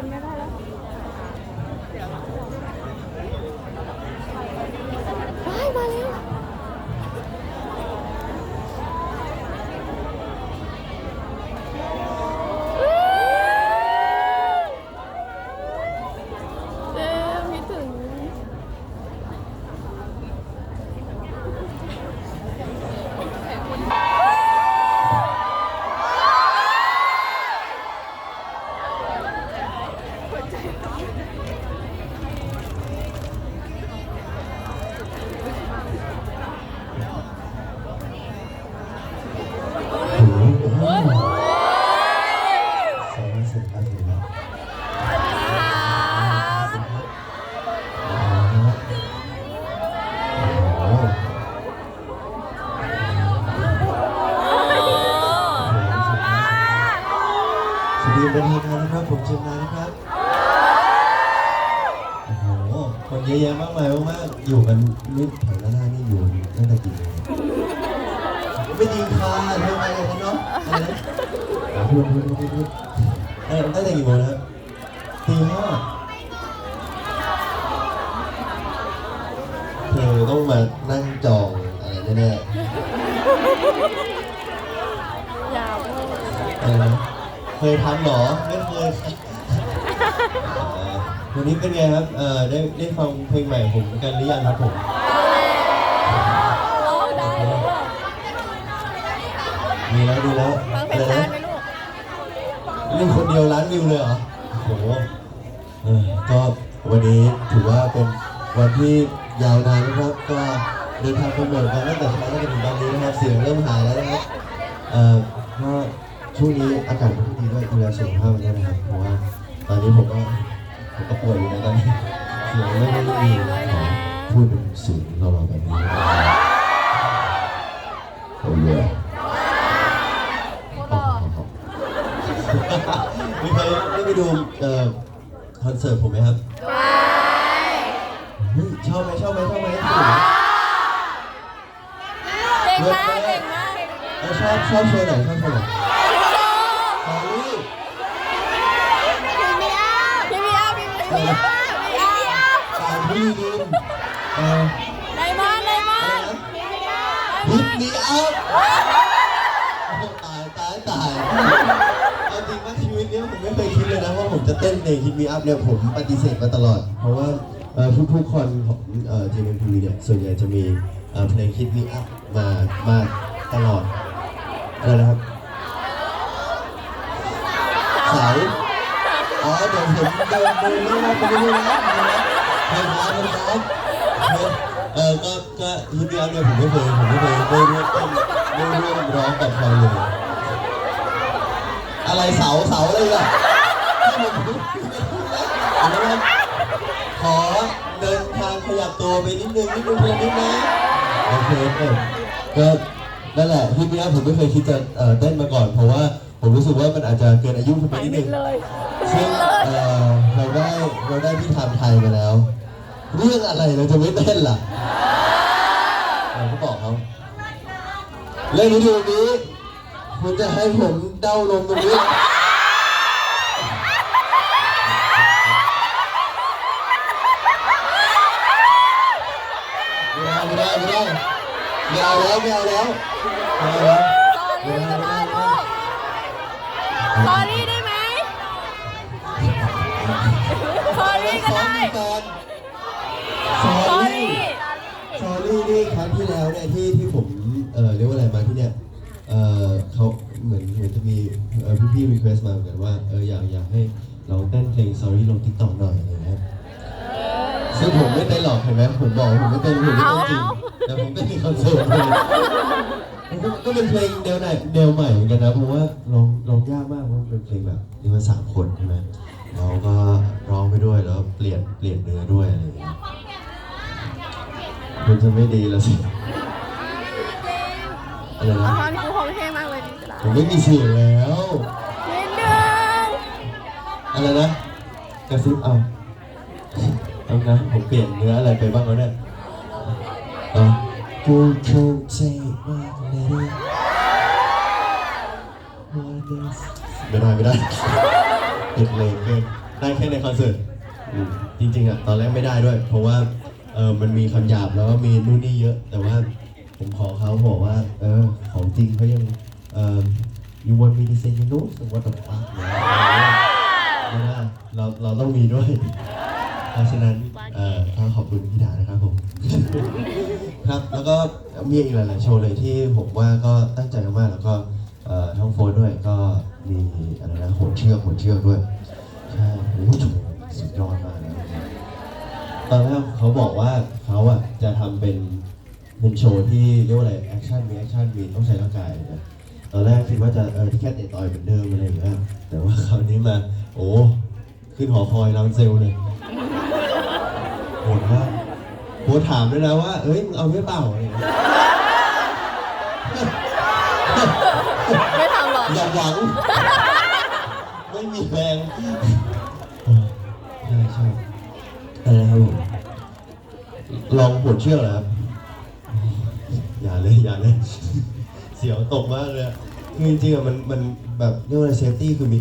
คนไม่ได้แล้ว ดีเป็นทางการนะครับผมเชียงรายนะครับโอ้โหคนเยอะแยะมากมายมากๆอยู่กันนิดแถวด้านหน้านี่อยู่ตั้งแต่กี่โมงไม่จริงค่ะทำไมกันเนาะอะไรนะพูดพูดพูดพูดเออตั้งแต่กี่โมงนะตีห้าเธอต้องมานั่งอะไรแน่ ยาวมาก ๆอะไรนะเคย ทำหรอไม่เคยค่ะเอ่อวันนี้เป็นไงครับเอ่อได้ได้ฟังเพลงใหม่ผมกันหรือยังครับผมมีแล้วดูแล้วฟังเพลงอะไรชานะติไหมลูกเล่นคนเดียวล้านวิวเลยเหรอโอ้โหเออก็วันนี้ถือว่าเป็นวันที่ยาวนานนะครับก็เดินทางไปเหมือนกันตั้งแต่เช้าจนถึงตอนนี้นะครับเสียงเริ่มหายแล้วนะครับเอ่อก็ ช่วงนี้อากาศไม่ค่อยดีด้วยดูแลสุขภาพด้วยนะครับเพราะว่าตอนนี้ผมก็ผมก็ป่วยอยู่นะตอนนี้เสียงไม่ค่อยดีขอพูดเป็นเสียงเราๆแบบนี้นะครับโอ้ยมีใครได้ไปดูเอ่อคอนเสิร์ตผมไหมครับเฮ้ยชอบไหมชอบไหมชอบไหมเก่งมากเก่งมากเออชอบชอบโชว์ไหนชอบโชว์ไหน มีอาพี่มีอาพี่มีอาพี่มีอาสายพี่ดินเออไดมอนด์ไดมอนด์ฮิตมีอัพตายตายตายเอาจริงว่าชีวิตเนี้ยผมไม่เคยคิดเลยนะว่าผมจะเต้นเพลงฮิตมีอัพเนี่ยผมปฏิเสธมาตลอด เพราะว่าเอ่อทุกๆคนของเอ่อ JMTV เนี่ยส่วนใหญ่จะมีเอ่อเพลงฮิตมีอัพมามาตลอดอะไรนะครับสายอ๋อเดี๋ยว ผมเดินเดินเรื่อยๆไปเรื่อยๆนะเพลงร้าเพลงร้าเออก็ก็ฮิตมีอัพเนี่ยผมไม่เคยผมไม่เคยได้ร่วมเต้นได้ร่วมร้องกับใครเลยอะไรเสาเสาอะไรล่ะอันนั้นขอเดินทางขยับตัวไปนิดนึงนิดนึงเพื่อนนิดนะโอเคเออก็นั่นแหละที่เนี้ยผมไม่เคยคิดจะเอ่อเต้นมาก่อน เพราะว่าผมรู้สึกว่ามันอาจจะเกินอายุผมไปนิดนึงเลยเอ่อเราได้ เราได้พี่ทำไทยมาแล้ว เรื่องอะไรเราจะไม่เต้นล่ะเราก็บอกเขาเล่นวิดีโอนี้คุณจะให้ผมเด้าลมตรงนี้ไม่ได้ไม่ได้ไม่ได้ไม่เอาแล้วไม่เอาแล้วไม่เอาแล้ว สอรี่ก็ได้ลูกสอรี่ได้ไหม พี่ๆรีเควสมาเหมือนกันว่าเอออยากอยากให้เราเต้นเพลง sorry ลงติ๊กต็อกหน่อยอะไรเงี้ยซึ่งผมไม่เต้นหรอกเห็นไหมผมบอกผมไม่เต้นผมไม่เต้นจริงแต่ผมเต้นในคอนเสิร์ตเลยมันก็ก็เป็นเพลงแนวไหนแนวใหม่เหมือนกันนะเพราะว่าร้องร้องยากมากเพราะมันเป็นเพลงแบบนี่มาสามคนใช่ไหมเราก็ร้องไปด้วยแล้วเปลี่ยนเปลี่ยนเนื้อด้วยอะไรอย่างเงี้ยคุณจะไม่ดีแล้วสิอะไรละนะครครูของเท่มากเลยดีจ้ะผมไม่มีเสียงแล้วนิดนึง อะไรนะกระซิบเอาเอานะผมเปลี่ยนเนื้ออะไรไปบ้างแล้วเนี่ยเอากูคงใจมากเลยไม่ได้ไม่ได้ติดเลยเกินได้แค่ในคอนเสิร์ตอืมจริงๆอะตอนแรกไม่ได้ด้วย เพราะว่าเออมันมีคำหยาบแล้วก็มีนู่นนี่เยอะ แต่ว่าผมขอเขาบอกว่า เออของจริงเขายังเออ you want me to say you know so what the fuck ไม่ได้เราเราต้องมีด้วย เพราะฉะนั้นเอ่อก็ขอบคุณพี่ดานะครับผม ครับแล้วก็มีอีกหลายๆโชว์เลยที่ผมว่าก็ตั้งใจมากๆแล้วก็เอ่อทั้งโฟนด้วยก็มีอะไรนะโหนเชือกโหนเชือกด้วยใช่โอ้โหสุดยอดมากนะตอนแรกเขาบอกว่าเขาอะจะทำเป็นเป็นโชว์ที่เรียกว่าอะไรแอคชั่นมีแอคชั่นมีต้องใช้ร่างกายนะ ตอนแรกคิดว่าจะเออแค่เตะต่อยเหมือนเดิมอะไรอย่างเงี้ยแต่ว่าคราวนี้มา โอ้ขึ้นหอคอยรังเซลเลยโหดมากโหถามด้วยนะว่า เอ้ยมึงเอาไม่เปล่าอะไรอย่างเงี้ยไม่ทำหรอกอย่าหวัง ไม่มีแรงใช่ใช่อะไรนะครับผมลองปวดเชือกเหรอครับอย่าเลยอย่าเลย เสียวตกมากเลยอะคือจริงๆอะมันมันแบบเรียกว่าเซฟตี้คือมี